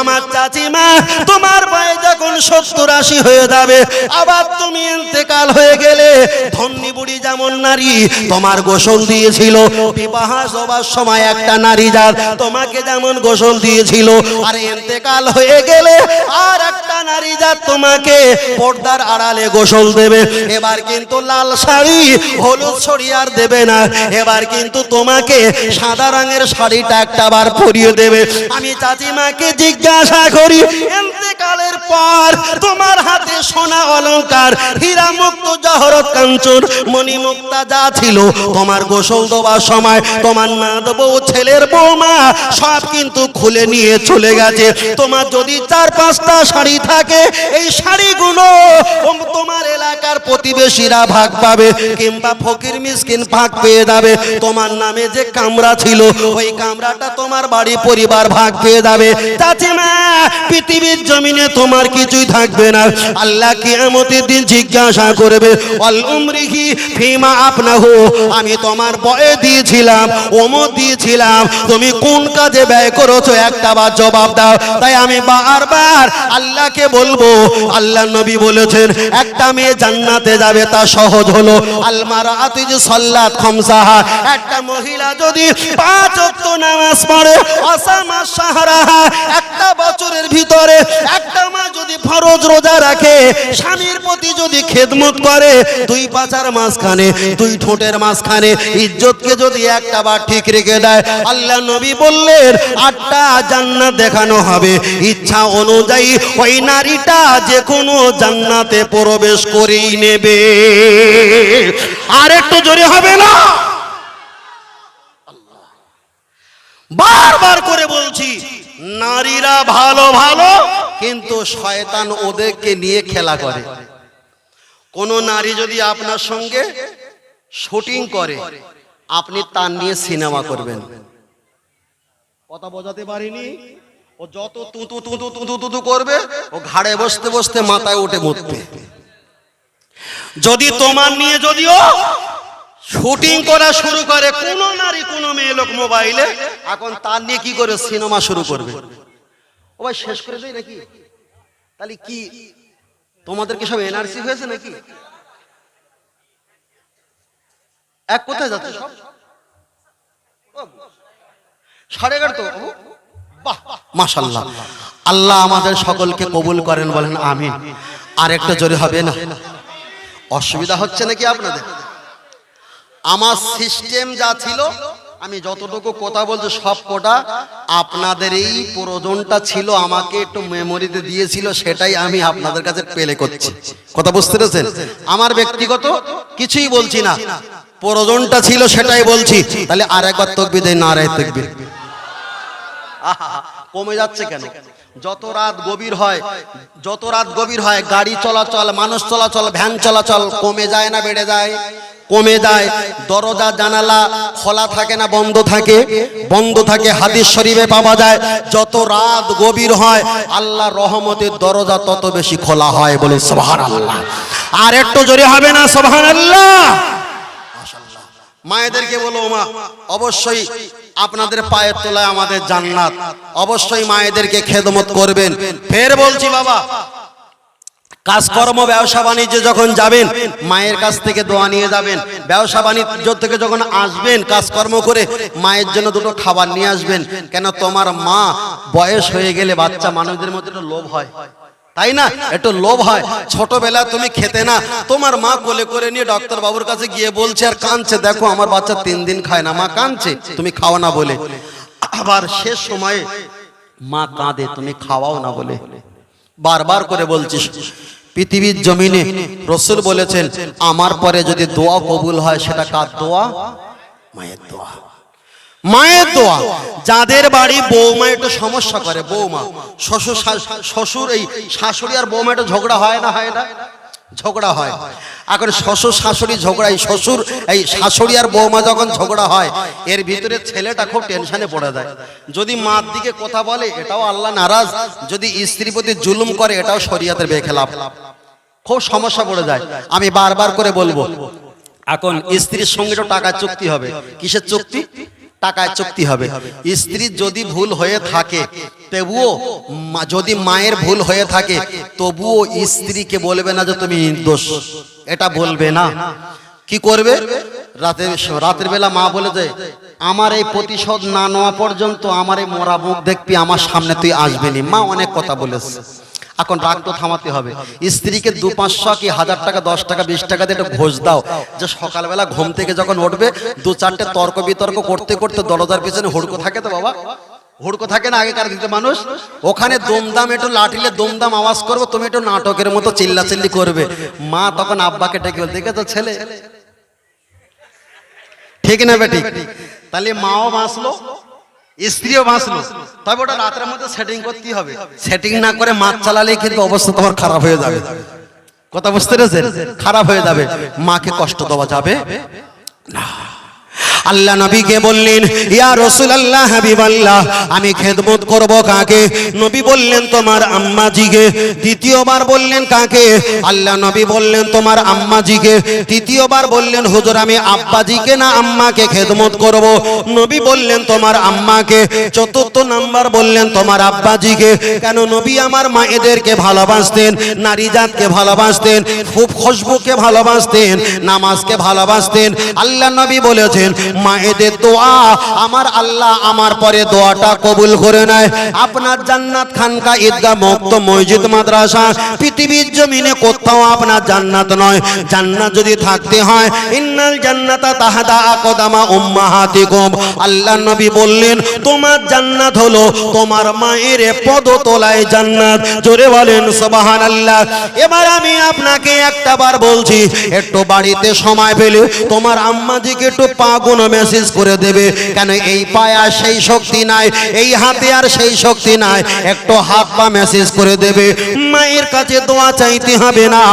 আমার চাচিমা, তোমার বয়স যখন সত্তর আশি হয়ে যাবে, আবার তুমি ইন্তেকাল হয়ে গেলে, ধন্যী বুড়ি যেমন নারী, তোমার গোসল দিয়েছিল, বিবাহ সবার সময় একটা নারী যার, তোমাকে যেমন গোসল দিয়েছিল, আর ইন্তেকাল হয়ে গেলে আর একটা নারী যার, তোমাকে পর্দার আড়ালে গোসল দেবে। এবার কিন্তু লাল শাড়ি, হলুদ শাড়ি আর দেবে না। এবার কিন্তু তোমাকে সাদা রঙের শাড়িটা একটা বার পরিয়ে দেবে। আমি চাচিমাকে জিজ্ঞাসা করি এতেকালের পর তোমার হাতে সোনা অলংকার হীরা মুক্ত জহরত কাঞ্চন মণি মুক্তা যা ছিল, তোমার গোসল দেওয়ার সময় তোমার নাদ বউ, ছেলের বৌমা সব কিন্তু খুলে নিয়ে চলে গেছে। তোমার যদি চার পাঁচটা শাড়ি থাকে, এই শাড়িগুলো তোমার এলাকার প্রতিবেশীরা ভাগ পাবে কিংবা ফকির মিসকিন ভাগ পেয়ে যাবে। তোমার নামে যে কামরা ছিল, ওই কামরাটা তোমার বাড়ি পরিবার ভাগ পেয়ে যাবে। চাচিমা পৃথিবীর জমিনে তোমার কিছুই থাকবে না। আল্লাহ কিয়ামতের দিন জিজ্ঞাসা করবে, অল উমরিহি ফিমা আপনাহু আমি তোমার বয়ে দিয়েছিলাম ওমো দিয়েছিলাম। তুমি কোন কাজে ব্যয় করেছ? একটা বার জবাব দাও। তাই আমি বারবার আল্লাহকে বলব আল্লাহ নবী বলেছেন, একটা মেয়ে জান্নাতে যাবে, তা সহজ হলো। আলমারা আতুজ সাল্লাত খামসাহা। একটা মহিলা যদি পাঁচ নামাজ পড়ে, অসামা সাহারাহা একটা বছরের ভিতরে একটা মা যদি ফরজ রোজা রাখে, স্বামীর প্রতি যদি খেদমত করে, দুই পাচার মাঝখানে, দুই ঠোঁটের মাঝখানে, ইজ্জতকে যদি একটা বার ঠিক রেখে দেয়, আল্লাহ নবী বললেন, আটটা জান্নাত দেখানো হবে। ইচ্ছা অনুযায়ী ওই নারীটা যে কোনো জান্নাতে প্রবেশ করেই নেবে। আর একটু জোরে হবে না? বারবার করে বলছি নারীরা ভালো ভালো, কিন্তু শয়তান ওদেরকে নিয়ে খেলা করে। কোন নারী যদি আপনার সঙ্গে শুটিং করে, আপনি তার নিয়ে সিনেমা করবেন। কথা বোঝাতে পারিনি? ও যত তুতু তুতু তুতু তুতু করবে, ও ঘাড়ে বসতে বসতে মাথায় উঠে মুতবে। যদি তোমার নিয়ে যদিও শুটিং করা শুরু করে কোন নারী কোন মেয়ে লোক মোবাইলে এখন তার নিয়ে কি করে সিনেমা শুরু করবে? ও ভাই শেষ করে দেয় নাকি? তাহলে কি? তোমাদের কি সব এনআরসি হয়েছে নাকি? এক কোথায় যাচ্ছে সব? সাড়ে এগারো বাহ মাশাল্লাহ আল্লাহ আমাদের সকলকে কবুল করেন বলেন আমিন। আর একটা জোরে হবে না? অসুবিধা হচ্ছে নাকি আপনাদের? আমার সিস্টেম যা ছিল, আমি যতটুকু কথা বলছি সব কটা, আপনাদের এই প্রয়োজনটা ছিল, আমাকে একটু মেমোরিতে দিয়েছিল, সেটাই আমি আপনাদের কাছে পেলে করছি। কথা বুঝতে পেরেছেন? আমার ব্যক্তিগত কিছুই বলছি না। প্রয়োজনটা ছিল, সেটাই বলছি। তাহলে আর একবার তকবি দেয় না রায় তকবি কমে যাচ্ছে কেন? যত রাত গভীর হয়, যত রাত গভীর হয়, গাড়ি চলাচল, মানুষ চলাচল, ভ্যান চলাচল কমে যায় না, বেড়ে যায়? কমে যায়। দরজা, জানালা খোলা থাকে না, বন্ধ থাকে। বন্ধ থাকে, হাদিস শরীফে পাওয়া যায়। যত রাত গভীর হয়, আল্লাহ রহমতের দরজা তত বেশি খোলা হয় বলে সোহান আল্লাহ আর একটু জোরে হবে না সোহান আল্লাহ মায়েদেরকে বলো, মা, অবশ্যই আপনাদের পায়ের তলায় আমাদের জান্নাত। অবশ্যই মায়েদেরকে খেদমত করবেন। ফের বলছি, বাবা, কাজকর্ম, ব্যবসা, বাণিজ্যে যখন যাবেন, মায়ের কাছ থেকে দোয়া নিয়ে যাবেন। ব্যবসা, বাণিজ্য থেকে যখন আসবেন, কাজকর্ম করে মায়ের জন্য দুটো খাবার নিয়ে আসবেন। কেন, তোমার মা বয়স হয়ে গেলে বাচ্চা মানুষদের মধ্যে লোভ হয়। তাই না? একটু লোভ হয়। ছোটবেলা তুমি খেতে না। তোমার মা কোলে করে নিয়ে ডক্টর বাবুর কাছে গিয়ে বলছে, আর কাঁদছে। দেখো, আমার বাচ্চা তিন দিন খায় না। মা কাঁদছে। তুমি খাও না বলে। আবার শেষ সময়ে মা কাঁদে, তুমি খাওয়াও না বলে। বারবার করে বলছিস, পৃথিবীর জমিনে রসুল বলেছেন, আমার পরে যদি দোয়া কবুল হয়, সেটা কার দোয়া? মায়ের দোয়া। মায়ের দোয়া। যাদের বাড়ি বৌমা একটু সমস্যা করে, বৌমা, শ্বশুর শ্বশুর এই শাশুড়ি আর বৌমা একটু ঝগড়া হয় না হয় না? ঝগড়া হয়। এখন শ্বশুর শাশুড়ি ঝগড়া, এই শ্বশুর, এই শাশুড়ি আর বৌমা যখন ঝগড়া হয়, এর ভিতরে ছেলেটা খুব টেনশনে পড়ে যায়। যদি মার দিকে কথা বলে, এটাও আল্লাহ নারাজ। যদি স্ত্রীর প্রতি জুলুম করে, এটাও শরিয়াতের বেখেলাপ। খুব সমস্যা পড়ে যায়। আমি বারবার করে বলব, এখন স্ত্রীর সঙ্গে তো টাকা চুক্তি হবে। কিসের চুক্তি? টাকায় চুক্তি হবে। স্ত্রীর যদি ভুল হয়ে থাকে তবুও যদি মায়ের ভুল হয়ে থাকে তবুও স্ত্রীকে বলবে না যে তুমি দোষ। এটা বলবে না। কি করবে? রাতের রাতের বেলা মা বলে যে আমার এই প্রতিশোধ না নেওয়া পর্যন্ত আমার এই মরা মুখ দেখবি আমার সামনে তুই আসবেনি। মা অনেক কথা বলেছে। এখন রাগ তো থামাতে হবে। স্ত্রীকে দু পাঁচশো কি হাজার টাকা, দশ টাকা, বিশ টাকা দিয়ে একটু ঘোষ দাও। যে সকালবেলা ঘুম থেকে যখন উঠবে, দু চারটে তর্ক বিতর্ক করতে করতে দরজার পিছনে হুড়কো থাকে তো বাবা? হুড়কো থাকে না আগেকার দিতে মানুষ? ওখানে দমদাম, একটু লাঠিলে দমদাম আওয়াজ করব, তুমি একটু নাটকের মতো চিল্লা চিল্লি করবে। মা তখন আব্বাকে ডেকে দেখে তো ছেলে? ঠিক না বেটি? তাহলে মাও বাঁচলো। স্ত্রীও বাঁচলো। তবে ওটা রাতের মধ্যে সেটিং করতে হবে? সেটিং না করে মাছ চালালে কিন্তু অবস্থা তোমার খারাপ হয়ে যাবে। কথা বুঝতে পেরেছেন? খারাপ হয়ে যাবে। মাকে কষ্ট দেওয়া যাবে? আল্লাহ নবীকে বললেন, ইয়া রসুল আল্লাহ হাবিব আল্লাহ আমি খেদমত করব কাকে? নবী বললেন, তোমার আম্মাজিকে। দ্বিতীয়বার বললেন, কাকে? আল্লাহ নবী বললেন, তোমার আম্মাজিকে। তৃতীয়বার বললেন, হুজুর, আমি আব্বাজিকে না আম্মাকে খেদমত করব? নবী বললেন, তোমার আম্মাকে। চতুর্থ নাম্বার বললেন, তোমার আব্বাজিকে। কেন নবী আমার মায়েদেরকে ভালোবাসতেন নারী জাতকে ভালোবাসতেন, খুব খুশবুকে ভালোবাসতেন, নামাজকে ভালোবাসতেন। আল্লাহ নবী বলেছেন মায়েদের দোয়া, আমার আল্লাহ আমার পরে দোয়াটা কবুল করে নেয়। আপনার জান্নাত খানকা ঈদগাহ মুক্ত মসজিদ মাদ্রাসা, পৃথিবীর জমিনে কোথাও আপনার জান্নাত নয়। জান্নাত যদি থাকতে হয়, ইন্নাল জান্নাতা তাহাদা আকদামা উম্মাহাতিকুম। আল্লাহ নবী বললেন, তোমার জান্নাত হলো তোমার মায়ের পদতলায় জান্নাত। জোরে বলেন, সুবহানাল্লাহ। এবার আমি আপনাকে একটা বার বলছি, একটু বাড়িতে সময় পেলে তোমার আম্মাজিকে একটু পা গুনো মেসেজ করে দেবে। কেন এই পায়ে সেই শক্তি নাই, এই হাতে আর সেই শক্তি নাই, একটু হাত পা মেসেজ করে দেবে। মায়ের কাছে দোয়া চাইতে হবে না।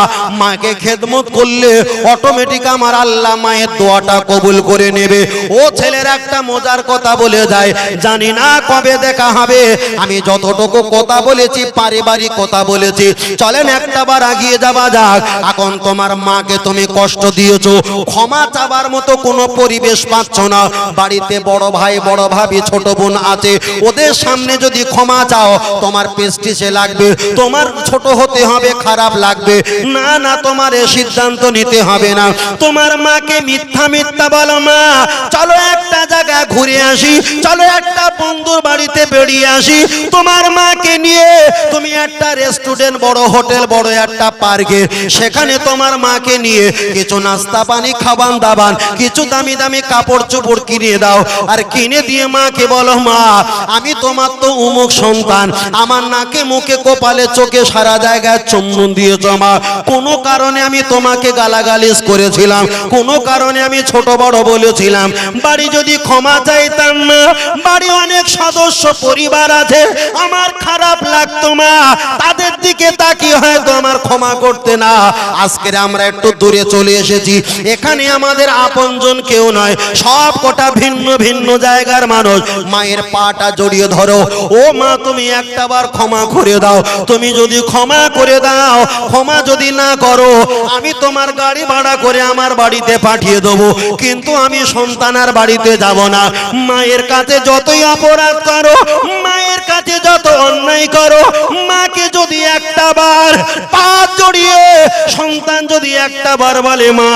মাকে খেদমত করলে অটোমেটিক আমার আল্লাহ মায়ের দোয়াটা কবুল করে নেবে। ও ছেলের একটা মজার কথা বলে যায়, জানি না কবে দেখা হবে। আমি যতটুকু কথা বলেছি, পারিবারিক কথা বলেছি। চলেন একটা বার আগিয়ে যাবা যাক। এখন তোমার মাকে তুমি কষ্ট দিয়েছ। ক্ষমা চাবার মতো কোনো পরিবেশ পাচ্ছ না। বাড়িতে বড় ভাই, বড় ভাবি, ছোট বোন আছে। ওদের সামনে যদি ক্ষমা চাও, তোমার পেস্টিসে লাগবে। তোমার ছোট হতে হবে, খারাপ লাগবে। না না, তোমার এ সিদ্ধান্ত নিতে হবে না। তোমার মাকে মিথ্যা মিথ্যা বলো, মা। চলো একটা জায়গা ঘুরে আসি। চলো একটা বন্ধুর বাড়িতে বেরিয়ে আসি। তোমার মাকে নিয়ে তুমি একটা রেস্টুরেন্ট, বড় হোটেল, বড় একটা পার্কে। সেখানে তোমার মাকে নিয়ে কিছু নাস্তা পানি খাবান দাবান কিছু দামি দামি কাপড় চোপড় কিনে দাও। আর কিনে দিয়ে মাকে বলো, মা, আমি তোমার তো উমুক সন্তান। আমার নাকে মুখে, কপালে, চোখে সারা জায়গায় চুম্বন দিয়েছ মা কোনো কারণে আমি তোমাকে গালাগালিজ করেছিলাম, কোনো কারণে আমি ছোট বড় বলেছিলাম। বাড়ি যদি ক্ষমা চাইতাম না বাড়ি অনেক সদস্য, পরিবার আছে, আমার খারাপ লাগতো মা। তাদের দিকে তাকিয়ে হয়তো আমার ক্ষমা করতে না। আজকের আমরা একটু দূরে চলে এসেছি। এখানে আমাদের আপনজন কেউ নয়, সব কটা ভিন্ন ভিন্ন জায়গার মানুষ। মায়ের পাটা জড়িয়ে ধরো। ও মা, তুমি একটাবার ক্ষমা করে দাও। তুমি যদি ক্ষমা করে দাও, ক্ষমা যদি না করো, আমি তোমার গাড়ি ভাড়া করে আমার বাড়িতে পাঠিয়ে দেবো। কিন্তু আমি সন্তানার বাড়িতে যাব না। মায়ের কাছে যতই অপরাধ করো কাছে যত অন্যায় করো, মাকে যদি একটা বার পা জড়িয়ে, সন্তান যদি একটা বার বলে, মা,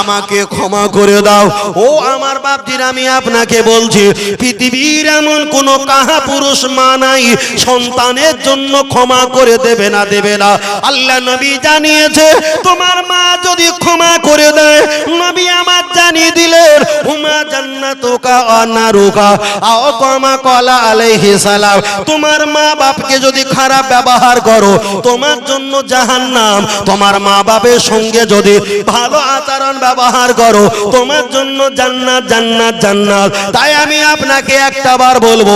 আমাকে ক্ষমা করে দাও। ও আমার বাপজির, আমি আপনাকে বলছি, পৃথিবীর এমন কোন কাহা পুরুষ মা নাই, সন্তানের জন্য ক্ষমা করে দেবে না দেবে না। আল্লাহ নবী জানিয়েছে, তোমার মা যদি ক্ষমা করে দেয়, নবী আমার জানিয়ে দিলেন হুমা জান্নাতুকা অনারুকা আও কমা কলা আলাইহি সালাম। তোমার মা বাপকে যদি খারাপ ব্যবহার করো, তোমার জন্য জাহান্নাম। তোমার মা বাপের সঙ্গে যদি ভালো আচরণ ব্যবহার করো, তোমার জন্য জান্নাত জান্নাত জান্নাত। তাই আমি আপনাকে একটা বার বলব,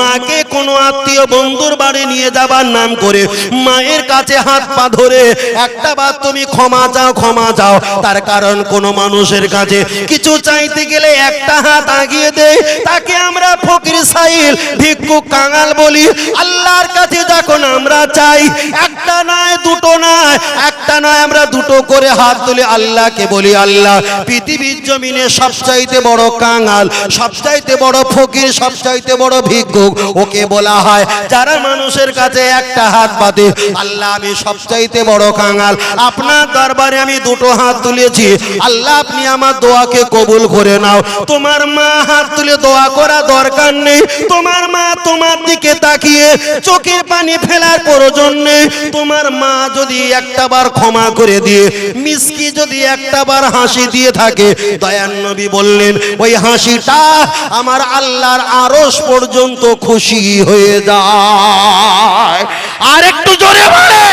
মাকে কোনো আত্মীয় বন্ধুর বাড়ি নিয়ে যাবার নাম করে মায়ের কাছে হাত পা ধরে একটা বার তুমি ক্ষমা চাও ক্ষমা চাও। তার কারণ কোনো মানুষের কাছে কিছু চাইতে গেলে একটা হাত আগিয়ে দেয়। তাকে আমরা ফকির সাইল ভিক্ষু কাঙাল বলি, আল্লাহর কাছে যখন আমরা চাই, একটা নয়, দুটো নয়, একটা নয়, আমরা দুটো করে হাত তুলে আল্লাহকে বলি, আল্লাহ, পৃথিবীর জমিনে সবচাইতে বড় কাঙাল, সবচাইতে বড় ফকির, সবচাইতে বড় ভিক্ষুক, ওকে বলা হয়, যারা মানুষের কাছে একটা হাত পাতে আল্লাহ, আমি সবচাইতে বড় কাঙাল, আপনার দরবারে আমি দুটো হাত তুলেছি, আল্লাহ, আপনি আমার দোয়াকে কবুল করে নাও, তোমার মা হাত তুলে দোয়া করা দরকার নেই, তোমার মা তোমার দিকে তাকিয়ে চোখের পানি ফেলার প্রয়োজন নেই তোমার মা যদি একটা বার ক্ষমা করে দিয়ে, মিসকি যদি একটা বার হাসি দিয়ে থাকে দয়ান নবী বললেন, ওই হাসিটা আমার আল্লাহর আরস পর্যন্ত খুশি হয়ে যায়। আর একটু জোরে বলে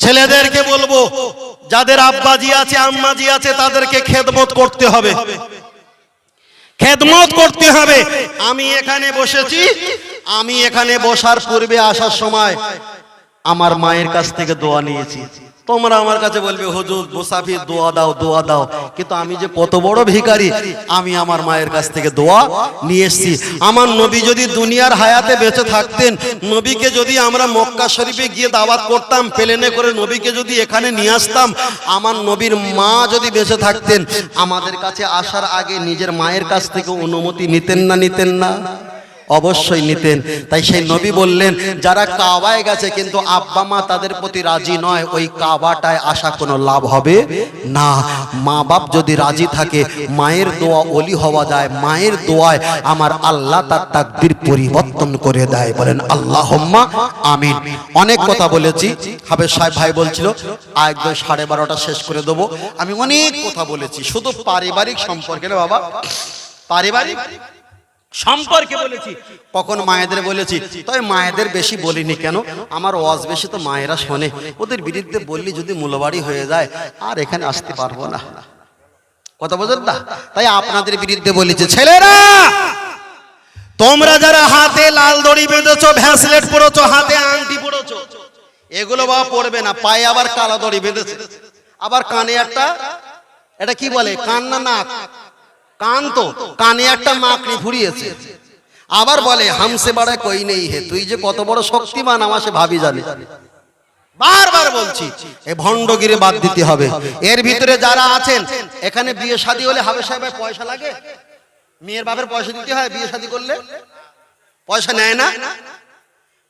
ছেলেদেরকে বলব, যাদের আব্বাজি আছে, আম্মাজি আছে, তাদেরকে খেদমত করতে হবে। খেদমত করতে হবে। আমি এখানে বসেছি। আমি এখানে বসার পূর্বে আসার সময় আমার মায়ের কাছ থেকে দোয়া নিয়েছি। তোমরা আমার কাছে বলবে, হুজুর, মুসাফির, দোয়া দাও দোয়া দাও। কিন্তু আমি যে কত বড় ভিখারি, আমি আমার মায়ের কাছ থেকে দোয়া নিয়ে এসেছি। আমার নবী যদি দুনিয়ার হায়াতে বেঁচে থাকতেন, নবীকে যদি আমরা মক্কা শরীফে গিয়ে দাওয়াত করতাম, প্লেনে করে নবীকে যদি এখানে নিয়ে আসতাম, আমার নবীর মা যদি বেঁচে থাকতেন, আমাদের কাছে আসার আগে নিজের মায়ের কাছ থেকে অনুমতি নিতেন না নিতেন না? অবশ্যই নিতেন। তাই সেই নবী বললেন যারা কাবায় গেছে কিন্তু আব্বা মা তাদের প্রতি রাজি নয় ওই কাবাটায় আসা কোনো লাভ হবে? না। মা বাপ যদি রাজি থাকে মায়ের দোয়া অলি হওয়া যায় মায়ের দোয়ায় আমার আল্লাহ তার তাকদির পরিবর্তন করে দেয়। বলেন আল্লাহ আমিন। অনেক কথা বলেছি। হাবের সাহেব ভাই বলছিল একদম সাড়ে বারোটা শেষ করে দেবো। আমি অনেক কথা বলেছি। শুধু পারিবারিক সম্পর্কে বাবা। পারিবারিক সম্পর্কে বলেছি। কখন মায়েদের বলেছি। তবে মায়েদের বেশি বলিনি কেন? আমার ওয়াজ বেশি তো মায়েরা শোনে। ওদের বিরুদ্ধে বললি যদি মূলবাড়ি হয়ে যায় আর এখানে আসতে পারব না। কথা বোঝেন না? তাই আপনাদের বিরুদ্ধে বলেছে ছেলেরা তোমরা যারা হাতে লাল দড়ি বেঁধেছো ভ্যাসলেট পড়েছো হাতে আংটি পড়েছো এগুলো বা পড়বে না পায়ে আবার কালা দড়ি বেঁধেছে। আবার কানে একটা এটা কি বলে? কান না নাক? কান তো কানে একটা মাকড়ি ফুরিয়েছে। আবার বলে, হামসে বাড়া কই নেই হে, তুই যে কত বড় শক্তিমান, আমার সে ভাবি জানে। বারবার বলছি এই ভণ্ডগিরি বাদ দিতে হবে। এর ভিতরে যারা আছেন, এখানে বিয়ে শাদী হলে হাবে সাহেবের পয়সা লাগে? মেয়ের বাপের পয়সা দিতে হয় বিয়ে শাদী করলে? পয়সা নেয় না?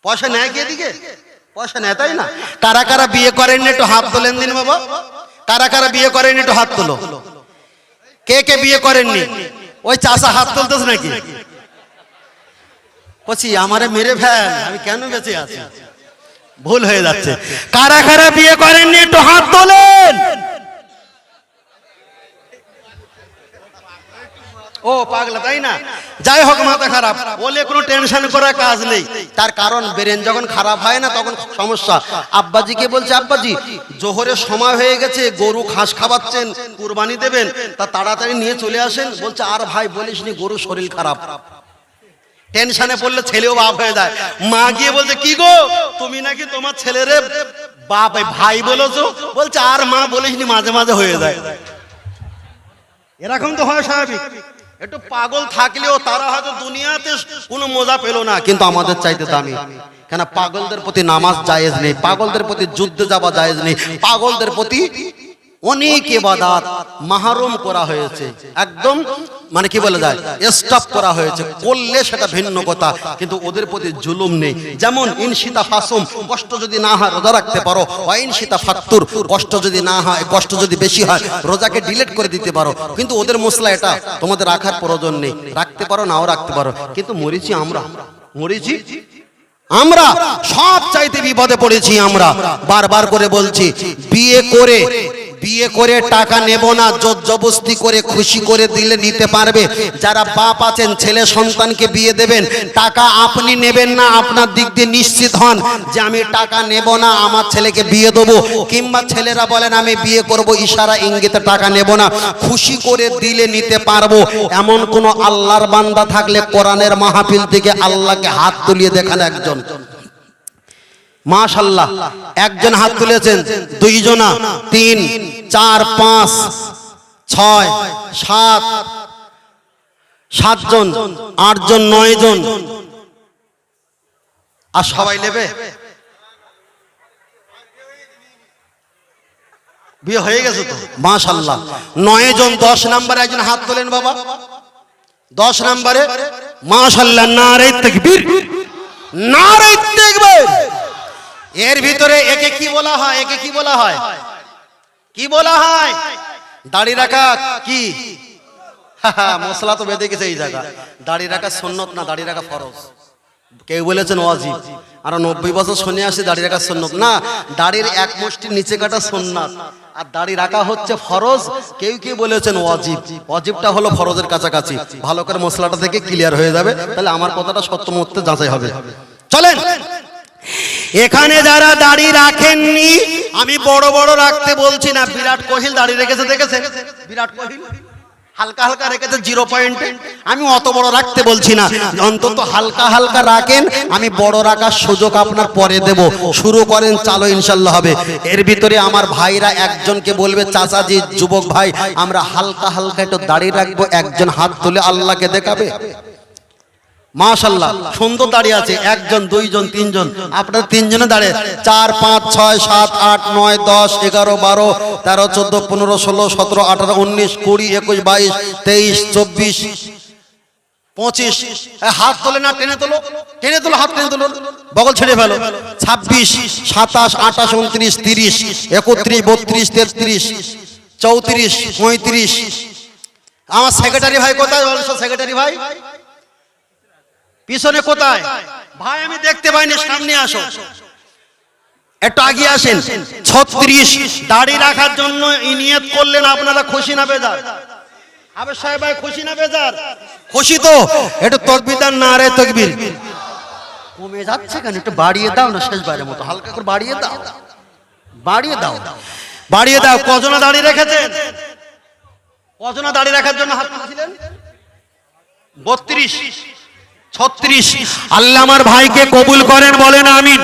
পয়সা নেয় কে দিকে পয়সা নেয় তাই না? কারা কারা বিয়ে করেননি একটু হাত তোলেন দিন বাবা। কারা কারা বিয়ে করেননি একটু হাত তোলো। কে কে বিয়ে করেননি? ওই চাষা হাত তুলতেছ নাকি? কচি, আমারে মেরে ফেল, আমি কেন বেঁচে আছি? ভুল হয়ে যাচ্ছে। কারা কারা বিয়ে করেননি, একটু হাত তোলেন। ও পাগলা, তাই না? যাই হোক, মাথা খারাপ। বলে কোনো টেনশন করার কাজ নেই। তার কারণ ব্রেন যখন খারাপ হয় না, তখন সমস্যা। আব্বাজিকে বলছে, আব্বাজি জোহরের সময় হয়ে গেছে, গরু ঘাস খাওয়াচ্ছেন, কুরবানি দেবেন। তা তাড়াতাড়ি নিয়ে চলে আসেন। বলছে, আর ভাই, বলিস নি, গরু শরীর খারাপ। টেনশনে পড়লে ছেলেও বাপ হয়ে যায়। মা গিয়ে বলছে, কি গো, তুমি নাকি তোমার ছেলেরে বাপ ভাই বলেছ? বলছে, আর মা বলিসনি মাঝে মাঝে হয়ে যায়। এরকম তো হয় স্বাভাবিক। একটু পাগল থাকলেও তারা হয়তো দুনিয়াতে কোনো মজা পেল না, কিন্তু আমাদের চাইতে দামি। কেন? পাগলদের প্রতি নামাজ জায়েজ নেই, পাগলদের প্রতি যুদ্ধ যাওয়া জায়েজ নেই, পাগলদের প্রতি অনেক এবাদাত মাহরুম করা হয়েছে। একদম মানে কি বলে যায় স্টপ করা হয়েছে। করলে সেটা ভিন্ন কথা কিন্তু ওদের প্রতি জুলুম নেই। যেমন ইনসিতা ফাসুম কষ্ট যদি না হয় রোজা রাখতে পারো। ইনসিতা ফাত্তুর কষ্ট যদি না হয় কষ্ট যদি বেশি হয় রোজাকে ডিলেট করে দিতে পারো। কিন্তু ওদের মশলা এটা তোমাদের রাখার প্রয়োজন নেই। রাখতে পারো নাও রাখতে পারো। কিন্তু মরিছি আমরা। মরিছি আমরা। সব চাইতে বিপদে পড়েছি আমরা। বারবার করে বলছি বিয়ে করে বিয়ে করে টাকা নেব না জোর জবস্তি করে খুশি করে দিলে নিতে পারবে। যারা বাপ আছেন, ছেলে সন্তানকে বিয়ে দেবেন, টাকা আপনি নেবেন না, আপনার দিক দিয়ে নিশ্চিত হন যে আমি টাকা নেব না, আমার ছেলেকে বিয়ে দেবো। কিংবা ছেলেরা বলেন, আমি বিয়ে করব, ইশারা ইঙ্গিতে টাকা নেব না, খুশি করে দিলে নিতে পারব। এমন কোন আল্লাহর বান্দা থাকলে কোরআনের মাহফিল থেকে আল্লাহকে হাত তুলিয়ে দেখান একজন। মাশাল্লাহ, একজন হাত তুলেছেন, দুইজনা, তিন, চার, পাঁচ, ছয়, সাত, সাতজন, আটজন নয় জন আর সবাই নেবে? বিয়ে হয়ে গেছে তো? মাশাল্লাহ। নয় জন দশ নাম্বারে একজন হাত তোলেন বাবা। দশ নাম্বারে, মাশাল্লাহ নারে তাকবীর। নারে তাকবীর। এর ভিতরে একে কি বলা হয়? একে কি বলা হয়? কি বলা হয়? দাড়ি রাখা কি? মশলা তো বেঁধে গেছে এই জায়গা। দাড়ি রাখা সন্ন্যত না, দাড়ি রাখা ফরজ? কেউ বলেছেন ওয়াজিব। আর নব্বই বছর শুনে আসি দাড়ি রাখা সন্ন্যত না, দাড়ির এক মুষ্টির নিচে কাটা সন্ন্যাত আর দাড়ি রাখা হচ্ছে ফরজ, কেউ কেউ বলেছেন ওয়াজিব। ওয়াজিবটা হলো ফরজের কাছাকাছি। ভালো করে মশলাটা থেকে ক্লিয়ার হয়ে যাবে। তাহলে আমার কথাটা সত্য মধ্যে যাচাই হবে। চলেন! এখানে যারা দাড়ি রাখেননি, আমি বড় বড় রাখতে বলছি না, বিরাট কোহলি দাড়ি রেখেছে, দেখেছেন? বিরাট কোহলি হালকা হালকা রেখেছে জিরো পয়েন্টে আমি অত বড় রাখতে বলছি না, অন্তত হালকা হালকা রাখেন, আমি বড় রাখার সুযোগ আপনার পরে দেব। শুরু করেন, চালো, ইনশাল্লাহ হবে। এর ভিতরে আমার ভাইরা একজনকে বলবে, চাচাজি, যুবক ভাই, আমরা হালকা হালকা একটু দাঁড়িয়ে রাখব, একজন হাত তুলে আল্লাহকে দেখাবে। মাশাল্লাহ, সুন্দর দাঁড়িয়ে আছে, একজন, দুইজন, তিনজন, আপনার তিনজনে দাঁড়িয়ে, চার, পাঁচ, ছয়, সাত, আট, নয়, দশ, এগারো, বারো, তেরো, চোদ্দ, পনেরো, ষোলো, সতেরো, আঠারো, উনিশ, কুড়ি, একুশ, বাইশ, তেইশ, চব্বিশ, পঁচিশ। হাত তোলে না, টেনে তোলো টেনে তোলো, হাত টেনে তোলো, বগল ছেড়ে ফেলো। ছাব্বিশ, সাতাশ, আঠাশ, উনত্রিশ, তিরিশ, একত্রিশ, বত্রিশ, তেত্রিশ, চৌত্রিশ, পঁয়ত্রিশ। আমার সেক্রেটারি ভাই কোথায় সেক্রেটারি ভাই? পিছনে কোথায়? ভাই, আমি দেখতে পাইনি, সামনে আসো। একটু আগে আসেন। ছত্রিশ, দাড়ি রাখার জন্য ইনিয়ত করলেন আপনারা খুশি না আবে সাহেব ভাই, খুশি না খুশি তো। একটু না রে একটু বাড়িয়ে দাও না হালকা বাড়িয়ে দাও। বাড়িয়ে দাও। বাড়িয়ে দাও। কজনা দাড়ি রেখেছেন? কজনা দাড়ি রাখার জন্য বত্রিশ। ছত্রিশ। আল্লাহ আমার ভাইকে কবুল করেন বলেন আমিন।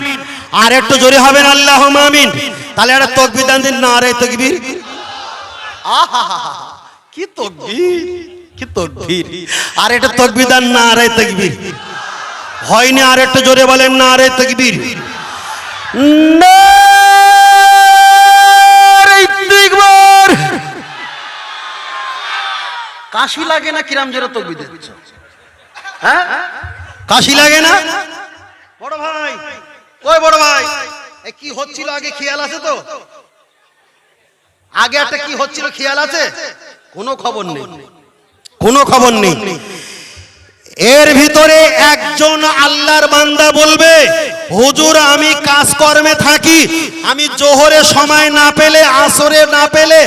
আর একটু জোরে হবেন আল্লাহ আমিন। তাহলে একটা তকবির দান দিন নারে তকবীর। আহাহাহা, কি তকবীর কি তকবীর। আর একটা তকবির দান নারে তকবীর। হয়নি আর একটু জোরে বলেন তকবীর। নারে তকবীর। কাশি লাগে না কিরাম জোরে তকবীর দিচ্ছ? হ্যাঁ? কাশি লাগে না? বড় ভাই ওই বড় ভাই। কি হচ্ছিল আগে খেয়াল আছে তো? আগে একটা কি হচ্ছিল খেয়াল আছে? কোনো খবর নেই। কোনো খবর নেই। এর ভিতরে একজন আল্লাহর বান্দা বলবে হুজুর আমি কাজকর্মে থাকি। আমি জোহরে সময় না পেলে আসরে না পেলে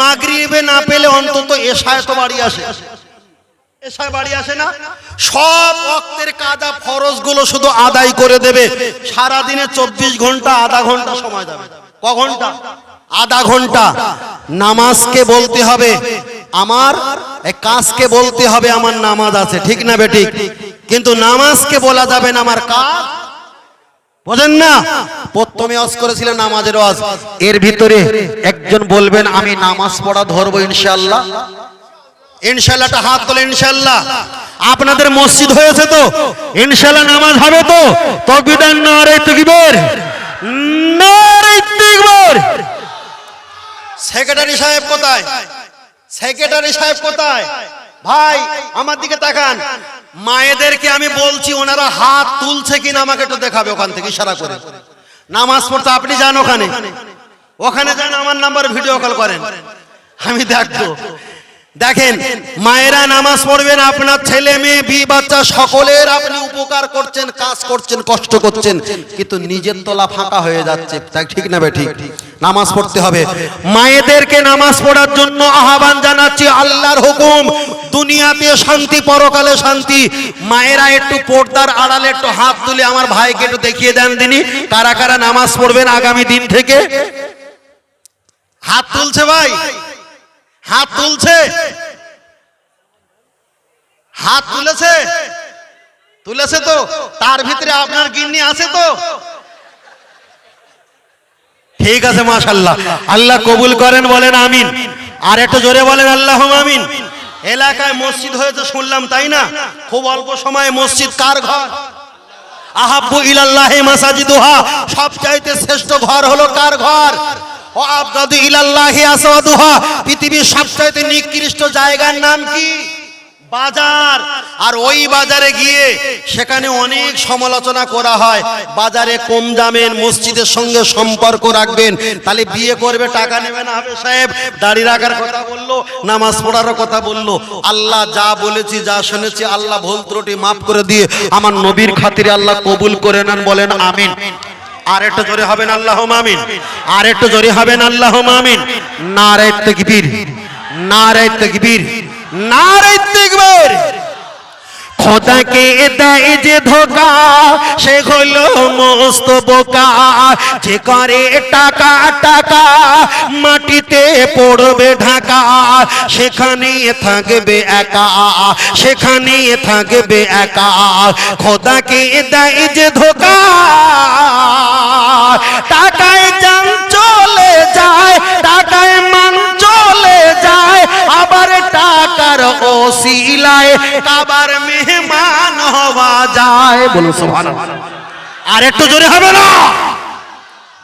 মাগরিবে না পেলে অন্তত এশায় তো বাড়ি আসে। সব অক্তের কাদা ফরজগুলো শুধু আদায় করে দেবে। সারা চব্বিশ ঘণ্টা, আধা ঘণ্টা সময় দেবে। ক ঘণ্টা? আধা ঘণ্টা। নামাজকে বলতে হবে, আমার কাজকে বলতে হবে, আমার নামাজ আছে। ঠিক না বেঠিক কিন্তু নামাজকে বলা যাবে না, আমার কাজ? বোঝেন না? প্রথমে অস করেছিলেন নামাজের ওয়াজ। এর ভিতরে একজন বলবেন, আমি নামাজ পড়া ধরবো ইনশাআল্লাহ। ইনশাআল্লাহটা হাত তোলে ইনশাআল্লাহ। আপনাদের মসজিদ হয়েছে তো? ইনশাআল্লাহ নামাজ হবে তো? তকবিদান নারে তকবীর নারে তকবীর। সেক্রেটারি সাহেব কোথায়? সেক্রেটারি সাহেব কোথায়? ভাই, আমার দিকে তাকান। মায়েদেরকে আমি বলছি, ওনারা হাত তুলছে কিনা আমাকে একটু দেখাবে ওখান থেকে ইশারা করে। নামাজ পড়তে আপনি যান ওখানে। ওখানে যান, আমার নাম্বার ভিডিও কল করেন। আমি দেখব। দেখেন, মায়েরা নামাজ পড়বেন, আপনার ছেলে মেয়ে বি বাচ্চা সকলের আপনি উপকার করছেন, কাজ করছেন, কষ্ট করছেন, কিন্তু নিজের তলা ফাঁকা হয়ে যাচ্ছে। তাই ঠিক না বে ঠিক? নামাজ পড়তে হবে। মায়েদেরকে নামাজ পড়ার জন্য আহ্বান জানাচ্ছি, আল্লাহর হুকুম, দুনিয়াতে শান্তি, পরকালে শান্তি। মায়েরা একটু পর্দার আড়ালে একটু হাত তুলে আমার ভাইকে একটু দেখিয়ে দেন তিনি। কারা কারা নামাজ পড়বেন আগামী দিন থেকে? হাত তুলছে ভাই। হাত তুলছে। হাত তুলেছে? তুলেছে তো? তার ভিতরে আপনার গিন্নি আছে তো? ঠিক আছে মাশাল্লাহ আল্লাহ কবুল করেন বলেন আমিন। আর একটু জোরে বলেন আল্লাহ আমিন। এলাকায় মসজিদ হয়েছে শুনলাম তাই না? খুব অল্প সময়ে মসজিদ কার ঘর? আহাব্বু ইলাল্লাহি মাসাজিদুহা। সবচাইতে শ্রেষ্ঠ ঘর হলো কার ঘর? ও আবগাদু ইলাল্লাহি আসওয়াদুহা, পৃথিবীর সবচাইতে নিকৃষ্ট জায়গার নাম কি? বাজার। আর ওই বাজারে গিয়ে সেখানে অনেক সমালোচনা করা হয়। বাজারে কম দামের মসজিদের সঙ্গে সম্পর্ক রাখবেন। তাহলে বিয়ে করবে, টাকা নেবে না হবে সাহেব। দাড়ি রাখার কথা বলল, নামাজ পড়ারও কথা বলল। আল্লাহ যা বলেছি, যা শুনেছি, আল্লাহ ভুল ত্রুটি মাফ করে দিয়ে আমার নবীর খাতিরে আল্লাহ কবুল করে নেন, বলেন আমিন। আর একটু জোরে হবেন আল্লাহ মামিন আর একটু জোরে হবেন আল্লাহ মামিন নারায় তকবীর। নারায় তকবীর। নারায় তকবীর। খোদাকে দেয় যে ধোকা, সে হলো মস্ত বোকা। যে করে টাকা টাকা মাটিতে পড়বে ঢাকা, সেখানে থাকবে একা, সেখানে থাকবে একা। খোদাকে দেয় যে ধোকা, টাকায় যান চলে যায়, টাকায় মান চলে যায়, আবার টাকার ওসিলায় মেহমান হওয়া যায় বলুন সুবহানাল্লাহ। আর একটু জোরে হবে না?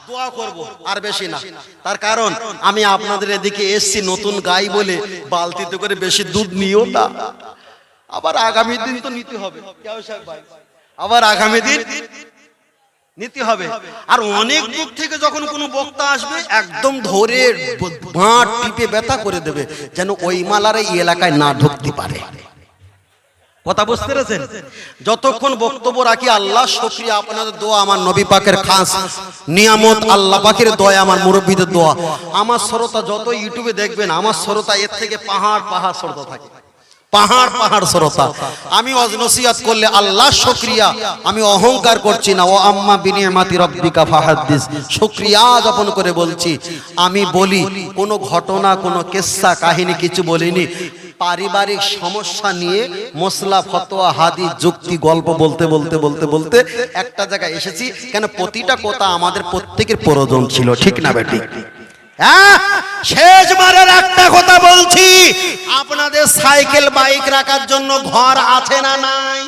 দোয়া করব আর বেশি না। তার কারণ আমি আপনাদের এদিকে এসছি নতুন গাই বলে বালতিতে করে বেশি দুধ নিও না। আবার আগামী দিন তো নিতে হবে। কেউ সাহেব ভাই। আবার আগামী দিন নিতে হবে। আর অনেক দূর থেকে যখন কোনো বক্তা আসবে একদম ধরে ভাঁট টিপে ব্যথা করে দেবে যেন ওই মালার এই এলাকায় না ঢুকতে পারে। কথা বুঝতে পেরেছেন? যতক্ষণ বক্তব্য রাখি, আল্লাহ শুকরিয়া, আপনাদের দোয়া আমার নবী পাকের খাস। নিয়ামত, আল্লাহ পাকের দয়া, আমার মুরব্বীদের দোয়া। আমার শ্রোতা যত ইউটিউবে দেখবেন, আমার শ্রোতা এর থেকে পাহাড় পাহাড় শ্রোতা থাকে। পাহাড় পাহাড় শ্রোতা। আমি অজনসিয়াত করলে আল্লাহ শুকরিয়া। আমি অহংকার করছি না। ও আম্মা বিনিয়ামাতি রব্বিকা ফাহাদ্দিস। শুকরিয়া যাপন করে বলছি, আমি বলি, কোনো ঘটনা, কোনো কেসা, কাহিনী কিছু বলিনি। পারিবারিক সমস্যা নিয়ে মশলা ফতোয়া হাদি যুক্তি গল্প বলতে বলতে বলতে বলতে একটা জায়গায় এসেছি কেন প্রতিটা কথা আমাদের প্রত্যেকের প্রয়োজন ছিল ঠিক না বেটি? হ্যাঁ শেষ বারের একটা কথা বলছি। আপনাদের সাইকেল বাইক রাখার জন্য ঘর আছে না নাই?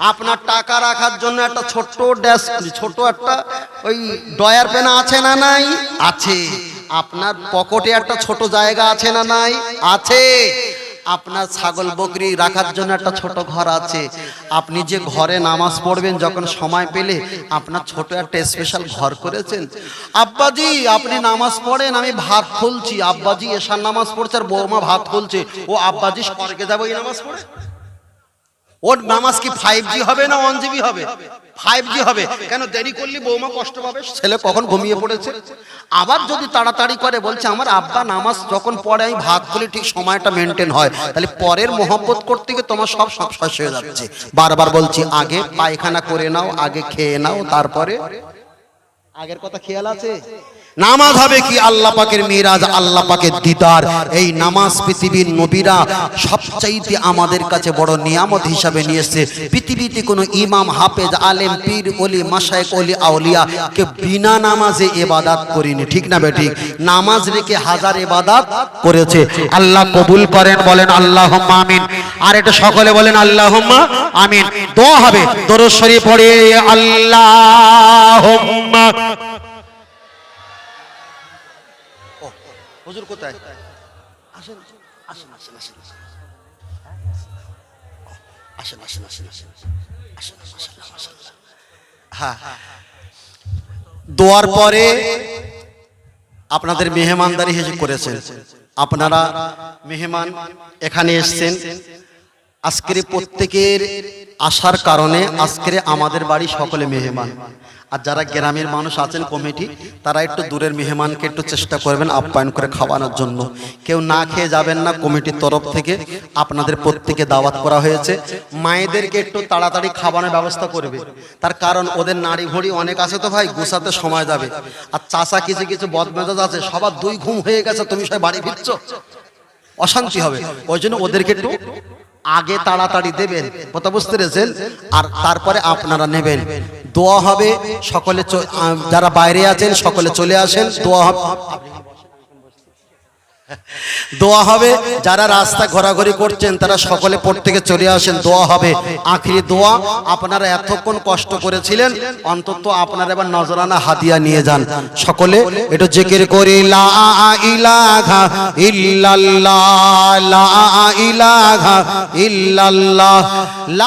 আপনার টাকা রাখার জন্য একটা ছোট্ট ড্যাশ ছোট একটা ওই ডয়ার পেনা আছে না নাই? আছে। আপনার পকেটে একটা ছোট জায়গা আছে না নাই? আছে। আপনার ছাগল বকরি রাখার জন্য একটা ছোট ঘর আছে। আপনি যে ঘরে নামাজ পড়বেন, যখন সময় পেলে আপনার ছোট একটা স্পেশাল ঘর করেছেন। আব্বাজি, আপনি নামাজ পড়েন, আমি ভাত খুলছি। আব্বাজি এশার নামাজ পড়ছে আর বৌমা ভাত খুলছে। ও আব্বাজি স্বর্গে যাব এই নামাজ পড়ে? ওর নামাজ কি ফাইভ জি হবে না ওয়ান জিবি হবে? ফাইভ জি হবে। কেন দেরি করলে বৌমা কষ্ট পাবে? ছেলে কখন ঘুমিয়ে পড়েছে? আবার যদি তাড়াতাড়ি করে বলছে, আমার আব্বা নামাজ যখন পড়ে, আমি ভাত খুলি ঠিক সময়টা মেনটেন হয়। তাহলে পরের মোহব্বত করতে গিয়ে তোমার সব সব শেষ হয়ে যাচ্ছে। বারবার বলছি, আগে পায়খানা করে নাও, আগে খেয়ে নাও, তারপরে? আগের কথা খেয়াল আছে? নামাজ হবে কি আল্লাহ পাকের মিরাজ, আল্লাহ পাকের দিদার। এই নামাজ পৃথিবীর নবীরা সবচাইতে আমাদের কাছে বড় নিয়ামত হিসাবে নিয়ে এসেছে। পৃথিবীতে কোনো ইমাম, হাফেজ, আলেম, পীর অলি মাসায়েক অলি আউলিয়া কে বিনা নামাজে এবাদাত করিনি। ঠিক না বেঠিক? নামাজ রেখে হাজার এবাদাত করেছে। আল্লাহ কবুল করেন, বলেন আল্লাহ আমিন। আর এটা সকলে বলেন আল্লাহ আমিন। দোয়া হবে, দরুদ শরীফ পড়ে আল্লাহ হুজুর কোথায় আসেন আসেন আসেন আসেন আসেন আসেন আসেন আসেন আসেন মাশাআল্লাহ, মাশাআল্লাহ। হ্যাঁ দোয়ার পরে আপনাদের মেহমানদারি হিসেবে করেছেন আপনারা মেহমান এখানে এসেছেন আজকের প্রত্যেকের আসার কারণে আজকের আমাদের বাড়ি সকলে মেহমান আর যারা গ্রামের মানুষ আছেন কমিটি, তারা একটু দূরের মেহমানকে একটু চেষ্টা করবেন আপ্যায়ন করে খাওয়ানোর জন্য। কেউ না খেয়ে যাবেন না কমিটির তরফ থেকে, আপনাদের প্রত্যেকে দাওয়াত করা হয়েছে। মায়েদেরকে একটু তাড়াতাড়ি খাওয়ানোর ব্যবস্থা করবে। তার কারণ ওদের নাড়ি ভড়ি অনেক আছে তো ভাই, গুছাতে সময় যাবে। আর চাষা কিছু কিছু বদমেজাজ আছে, সবার দুই ঘুম হয়ে গেছে, তুমি সবাই বাড়ি ফিরছ? অশান্তি হবে। ওই জন্য ওদেরকে একটু আগে তাড়াতাড়ি দেবেন। কথা বুঝতে আর তারপরে আপনারা নেবেন। দোয়া হবে, সকলে যারা বাইরে আছেন, সকলে চলে আসেন, দোয়া হবে। দোয়া হবে, যারা রাস্তা ঘোরাঘুরি করছেন, তারা সকলে প্রত্যেকে চলে আসেন, দোয়া হবে। আখিরি দোয়া, আপনারা এতক্ষণ কষ্ট করেছিলেন, অন্তত আপনারা এবার নজরানা হাদিয়া নিয়ে যান। সকলে করি, লা ইলাহা ইল্লাল্লাহ ইল্লাল্লাহ